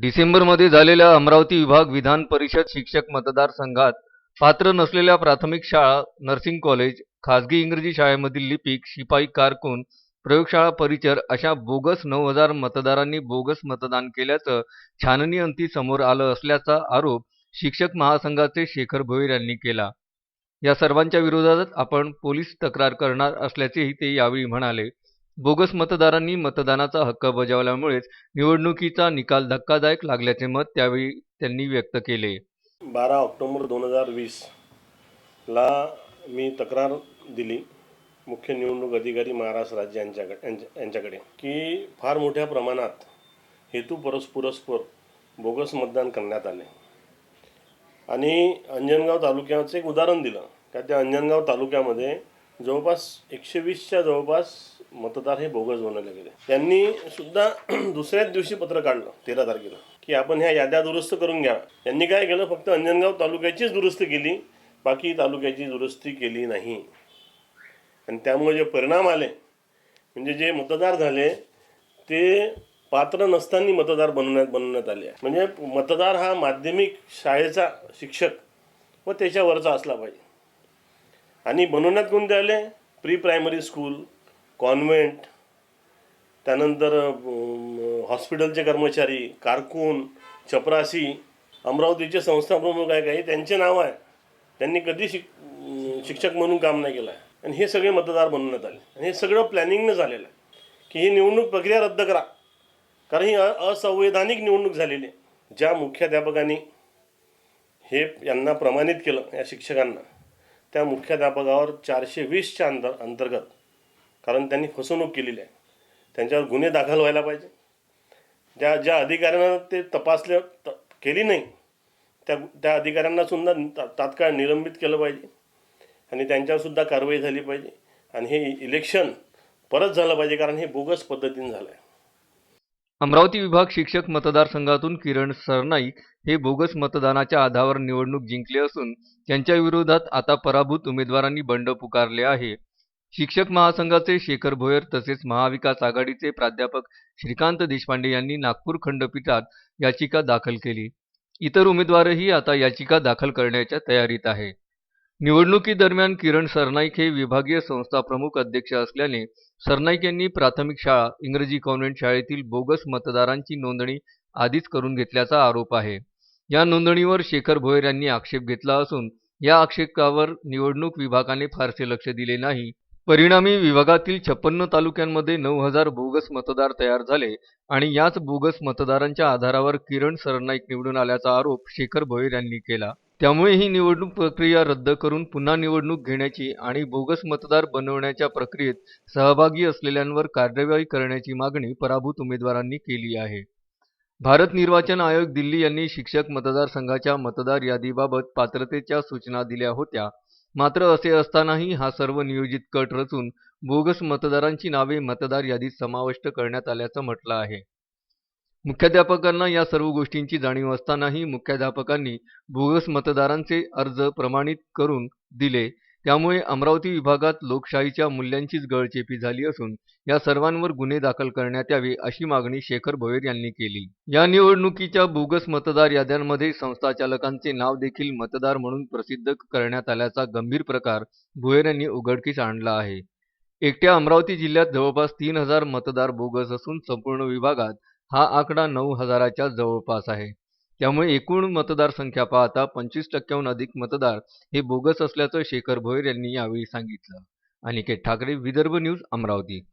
डिसेंबरमध्ये झालेल्या अमरावती विभाग विधान परिषद शिक्षक मतदारसंघात पात्र नसलेल्या प्राथमिक शाळा नर्सिंग कॉलेज खासगी इंग्रजी शाळेमधील लिपिक शिपाई कारकून प्रयोगशाळा परिचर अशा बोगस नऊ हजार मतदारांनी बोगस मतदान केल्याचं छाननी अंती समोर आलं असल्याचा आरोप शिक्षक महासंघाचे शेखर भोईर यांनी केला. या सर्वांच्या विरोधात आपण पोलीस तक्रार करणार असल्याचेही ते यावेळी म्हणाले. बोगस मतदारांनी मतदानाचा हक्क बजावल्यामुळेच निवडणुकीचा निकाल धक्कादायक लागल्याचे मत त्यावेळी त्यांनी व्यक्त केले. बारा ऑक्टोबर दोन हजार वीसला मी तक्रार दिली मुख्य निवडणूक अधिकारी महाराष्ट्र राज्य यांच्याकडे यांच्याकडे की फार मोठ्या प्रमाणात हेतू परस्पुरस्पर बोगस मतदान करण्यात आले. आणि अंजनगाव तालुक्याचं एक उदाहरण दिलं. का त्या अंजनगाव तालुक्यामध्ये जवळपास एकशे वीसच्या जवळपास मतदार हे बोगस बनवले गेले. त्यांनी सुद्धा दुसऱ्याच दिवशी पत्र काढलं तेरा तारखेला की आपण ह्या याद्या दुरुस्त करून घ्या. त्यांनी काय केलं फक्त अंजनगाव तालुक्याचीच दुरुस्ती केली बाकी तालुक्याची दुरुस्ती केली नाही. आणि त्यामुळे जे परिणाम आले म्हणजे जे मतदार झाले ते पात्र नसताना मतदार बनवण्यात बनवण्यात आले. म्हणजे मतदार हा माध्यमिक शाळेचा शिक्षक व त्याच्यावरचा असला पाहिजे. आणि बनवण्यात कोणते आले प्री प्रायमरी स्कूल कॉन्व्हेंट त्यानंतर हॉस्पिटलचे कर्मचारी कारकून चपरासी अमरावतीचे संस्था प्रमुख आहे काही त्यांचे नाव आहे. त्यांनी कधी शिक शिक्षक म्हणून काम नाही केलं आहे. आणि हे सगळे मतदार बनवण्यात आले. आणि हे सगळं प्लॅनिंगनं झालेलं आहे की ही निवडणूक प्रक्रिया रद्द करा. कारण ही असंवैधानिक निवडणूक झालेली आहे. ज्या मुख्याध्यापकांनी हे यांना प्रमाणित केलं या शिक्षकांना त्या मुख्याध्यापकावर चारशे वीसच्या अंतर अंतर्गत. कारण त्यांनी फसवणूक केलेली आहे. त्यांच्यावर गुन्हे दाखल व्हायला पाहिजे. ज्या ज्या अधिकाऱ्यांना ते तपासले त केली नाही त्या त्या अधिकाऱ्यांना सुद्धा ता- तात्काळ निलंबित केलं पाहिजे. आणि त्यांच्यावरसुद्धा कारवाई झाली पाहिजे. आणि हे इलेक्शन परत झालं पाहिजे कारण हे बोगस पद्धतीने झालं आहे अमरावती विभाग शिक्षक मतदारसंघातून किरण सरनाईक हे बोगस मतदानाच्या आधारावर निवडणूक जिंकले असून त्यांच्या विरोधात आता पराभूत उमेदवारांनी बंड पुकारले आहे. शिक्षक महासंघाचे शेखर भोयर तसेच महाविकास आघाडीचे प्राध्यापक श्रीकांत देशपांडे यांनी नागपूर खंडपीठात याचिका दाखल केली. इतर उमेदवारही आता याचिका दाखल करण्याच्या तयारीत आहे. निवडणुकीदरम्यान किरण सरनाईक हे विभागीय संस्था प्रमुख अध्यक्ष असल्याने सरनाईक यांनी प्राथमिक शाळा इंग्रजी कॉन्व्हेंट शाळेतील बोगस मतदारांची नोंदणी आधीच करून घेतल्याचा आरोप आहे. या नोंदणीवर शेखर भोयर यांनी आक्षेप घेतला असून या आक्षेपावर निवडणूक विभागाने फारसे लक्ष दिले नाही. परिणामी विभागातील छप्पन्न तालुक्यांमध्ये नऊ हजार बोगस मतदार तयार झाले आणि याच बोगस मतदारांच्या आधारावर किरण सरनाईक निवडून आल्याचा आरोप शेखर भोयर यांनी केला. त्यामुळे ही निवडणूक प्रक्रिया रद्द करून पुन्हा निवडणूक घेण्याची आणि बोगस मतदार बनवण्याच्या प्रक्रियेत सहभागी असलेल्यांवर कार्यवाही करण्याची मागणी पराभूत उमेदवारांनी केली आहे. भारत निर्वाचन आयोग दिल्ली यांनी शिक्षक मतदारसंघाच्या मतदार यादीबाबत पात्रतेच्या सूचना दिल्या होत्या. मात्र असे असतानाही हा सर्व नियोजित कट रचून बोगस मतदारांची नावे मतदार यादीत समाविष्ट करण्यात आल्याचं म्हटलं आहे. मुख्याध्यापकांना या सर्व गोष्टींची जाणीव असतानाही मुख्याध्यापकांनी बोगस मतदारांचे अर्ज प्रमाणित करून दिले. त्यामुळे अमरावती विभागात लोकशाहीच्या मूल्यांचीच गळचेपी झाली असून या सर्वांवर गुन्हे दाखल करण्यात यावे अशी मागणी शेखर भोयर यांनी केली. या निवडणुकीच्या बोगस मतदार याद्यांमध्ये संस्थाचालकांचे नाव देखील मतदार म्हणून प्रसिद्ध करण्यात आल्याचा गंभीर प्रकार भोयर यांनी उघडकीस आणला आहे. एकट्या अमरावती जिल्ह्यात जवळपास तीन हजार मतदार बोगस असून संपूर्ण विभागात हा आकडा नऊ हजाराच्या जवळपास आहे. त्यामुळे एकूण मतदार संख्या पाहता पंचवीस टक्क्याहून अधिक मतदार हे बोगस असल्याचं शेखर भोयर यांनी यावेळी सांगितलं. अनिकेत ठाकरे विदर्भ न्यूज अमरावती.